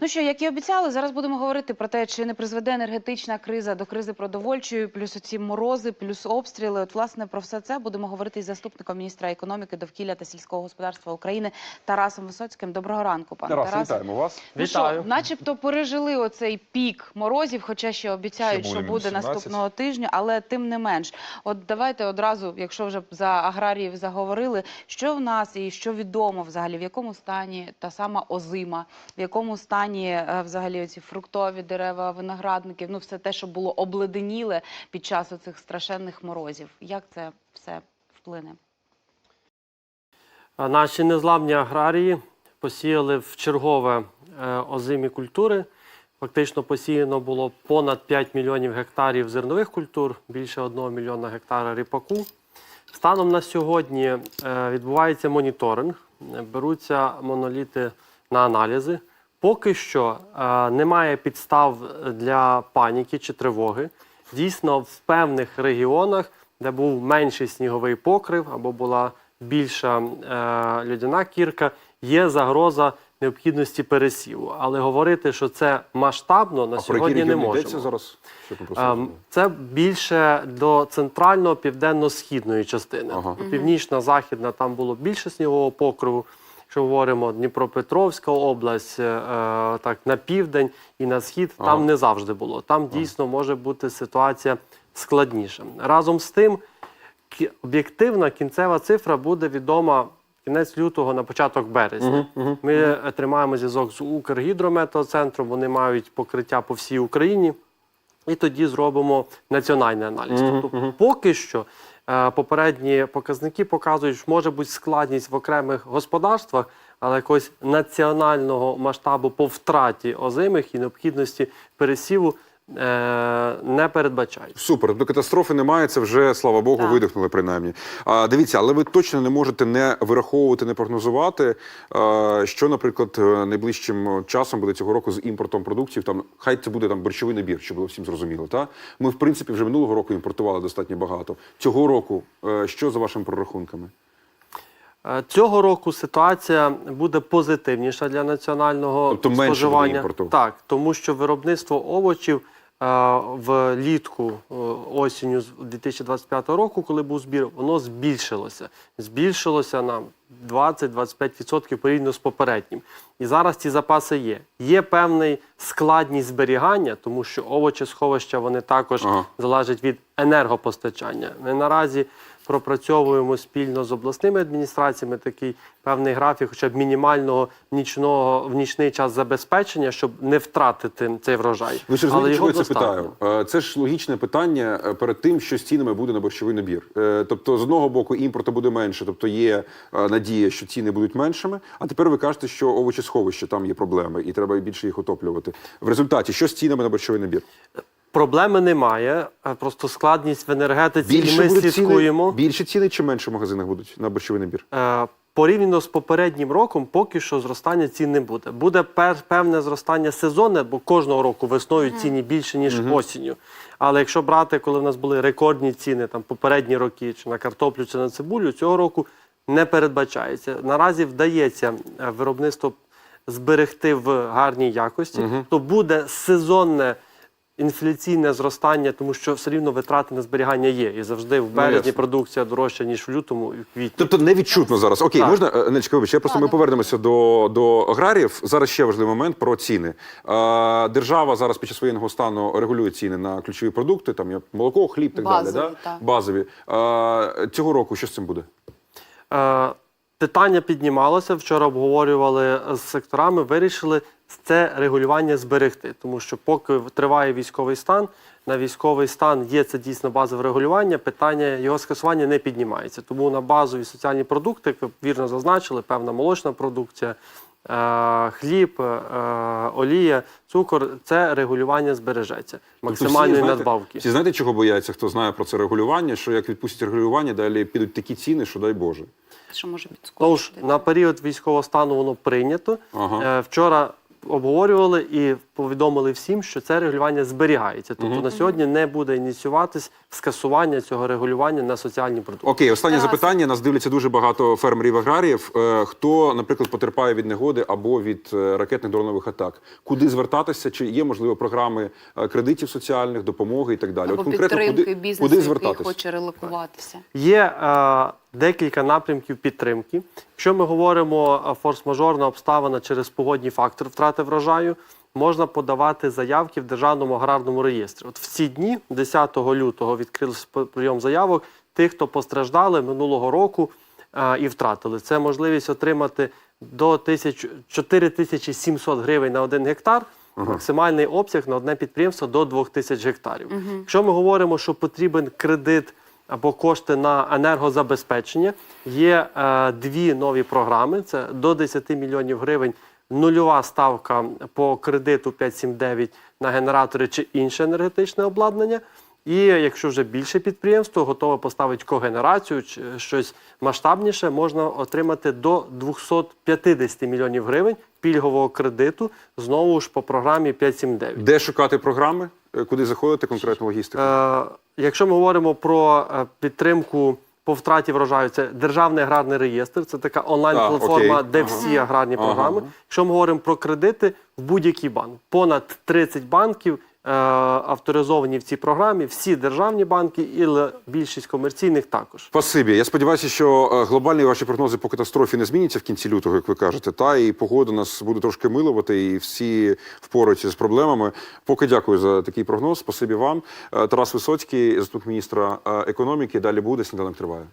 Ну що, як і обіцяли, зараз будемо говорити про те, чи не призведе енергетична криза до кризи продовольчої, плюс оці морози, плюс обстріли. От власне про все це будемо говорити із заступником міністра економіки, довкілля та сільського господарства України Тарасом Висоцьким. Доброго ранку, пане Тарас, Тарасе. вітаємо вас. Ну Вітаю. що, начебто пережили оцей пік морозів, хоча ще обіцяють, Ще що буде буде 17. наступного тижня, але тим не менш. От давайте одразу, якщо вже за аграріїв заговорили, що в нас і що відомо взагалі, в якому стані та сама озима, в якому стані е, взагалі ці фруктові дерева, виноградники, ну все те, що було обледеніле під час оцих страшенних морозів. Як це все вплине? Наші незламні аграрії посіяли в чергове е, озимі культури. Фактично посіяно було понад 5 мільйонів гектарів зернових культур, більше 1 мільйона гектара ріпаку. Станом на сьогодні е, відбувається моніторинг, беруться моноліти на аналізи. Поки що е, немає підстав для паніки чи тривоги. Дійсно, в певних регіонах, де був менший сніговий покрив або була більша е, льодяна кірка, є загроза необхідності пересіву. Але говорити, що це масштабно на а про сьогодні не регіони можемо. зараз? Ем? Це більше до центрально-південно-східної частини. Ага. Північна, західна там було більше снігового покриву. Якщо говоримо Дніпропетровська область, е, так на південь і на схід, Ага. там не завжди було. Там дійсно може бути ситуація складніша. Разом з тим, об'єктивна кінцева цифра буде відома кінець лютого на початок березня. Ми е, тримаємо зв'язок з Укргідрометеоцентром, вони мають покриття по всій Україні. І тоді зробимо національний аналіз. Тобто, поки що попередні показники показують, що може бути складність в окремих господарствах, але якогось національного масштабу по втраті озимих і необхідності пересіву е, не передбачають. Супер, тобто катастрофи немає, це вже, слава Богу, Так. видихнули принаймні. А, дивіться, але ви точно не можете не вираховувати, не прогнозувати, а, що, наприклад, е, найближчим часом буде цього року з імпортом продуктів. Там хай це буде там борщовий набір, щоб було всім зрозуміло. Та? Ми, в принципі, вже минулого року імпортували достатньо багато. Цього року, е, що за вашими прорахунками? Е, Цього року ситуація буде позитивніша для національного Тобто споживання. імпорту? Так, тому що виробництво овочів е, влітку е, осінню з 2025 року, коли був збір, воно збільшилося. Збільшилося на 20-25% порівняно з попереднім. І зараз ці запаси є. Є певний складність зберігання, тому що овочі-сховища вони також Ага. залежать від енергопостачання. Ми наразі пропрацьовуємо спільно з обласними адміністраціями такий певний графік, хоча б мінімального нічного в нічний час забезпечення, щоб не втратити цей врожай. Ви ж розумієте, чого я це питаю? Е, Це ж логічне питання е, перед тим, що з цінами буде на борщовий набір. Е, Тобто, з одного боку, імпорту буде менше, тобто є надія, що ціни будуть меншими. А тепер ви кажете, що овочесховище там є проблеми, і треба більше їх отоплювати. В результаті, що з цінами на борщовий набір? Проблеми немає, а просто складність в енергетиці, і ми слідкуємо. ціни, більше ціни чи менше в магазинах будуть на борщовий набір? Е, Порівняно з попереднім роком, поки що зростання цін не буде. Буде пер- певне зростання сезонне, бо кожного року весною ціні більше ніж осінню. Але якщо брати, коли в нас були рекордні ціни, там попередні роки, чи на картоплю, чи на цибулю, цього року не передбачається. Наразі вдається е, виробництво зберегти в гарній якості, то буде сезонне. Інфляційне зростання, тому що все рівно витрати на зберігання є. І завжди в березні ясно. продукція дорожча, ніж в лютому і в квітні. Тобто не відчутно зараз. Окей, Так. можна е, Нечка, вибач, я просто ми повернемося до, до аграріїв. Зараз ще важливий момент про ціни. Е, держава зараз під час воєнного стану регулює ціни на ключові продукти, там є молоко, хліб, так Базові, далі. Да? так. Базові. Е, цього року що з цим буде? Е, Питання піднімалося. Вчора обговорювали з секторами, вирішили це регулювання зберегти, тому що поки триває військовий стан, на військовий стан є це дійсно базове регулювання. Питання його скасування не піднімається. Тому на базові соціальні продукти, як ви вірно зазначили, певна молочна продукція, е, хліб, е, олія, цукор це регулювання збережеться. Максимальної Тобто всі, знаєте, надбавки. Всі знаєте, чого бояться, хто знає про це регулювання, що як відпустять регулювання, далі підуть такі ціни, що дай Боже. Що може Тож на період військового стану воно прийнято. Ага. Е, Вчора обговорювали і повідомили всім, що це регулювання зберігається. Тобто на сьогодні не буде ініціюватись скасування цього регулювання на соціальні продукти. Окей, останнє Тарас. запитання. Нас дивляться дуже багато фермерів аграріїв. Е, Хто, наприклад, потерпає від негоди або від е, ракетних дронових атак? Куди звертатися? Чи є можливо програми е, кредитів соціальних, допомоги і так далі? Або конкретно підтримки куди, бізнесу, куди який звертатися? хоче релокуватися. Є е, декілька напрямків підтримки. Якщо ми говоримо е, форс-мажорна обставина через погодні фактори втрати врожаю, можна подавати заявки в державному аграрному реєстрі. От в ці дні, 10 лютого, відкрився прийом заявок тих, хто постраждали минулого року е, і втратили. Це можливість отримати до 1000 4700 гривень на один гектар. Максимальний обсяг на одне підприємство до 2000 гектарів. Якщо ми говоримо, що потрібен кредит або кошти на енергозабезпечення, є е, дві нові програми: це до 10 мільйонів гривень. Нульова ставка по кредиту 579 на генератори чи інше енергетичне обладнання. І якщо вже більше підприємство готове поставити когенерацію чи щось масштабніше, можна отримати до 250 мільйонів гривень пільгового кредиту знову ж по програмі 579. Де шукати програми? Е, Куди заходити конкретно логістику? Е, якщо ми говоримо про е, підтримку по втраті врожаю, це державний аграрний реєстр, це така онлайн-платформа, де Ага. всі аграрні Ага. програми. Якщо ми говоримо про кредити, в будь-який банк, понад 30 банків авторизовані в цій програмі, всі державні банки і більшість комерційних також. Спасибі. Я сподіваюся, що е, глобальні ваші прогнози по катастрофі не зміняться в кінці лютого, як ви кажете. Та і погода нас буде трошки милувати, і всі впораються з проблемами. Поки дякую за такий прогноз. Спасибі вам. Е, Тарас Висоцький, заступник міністра е, економіки. Далі буде сніданок триває.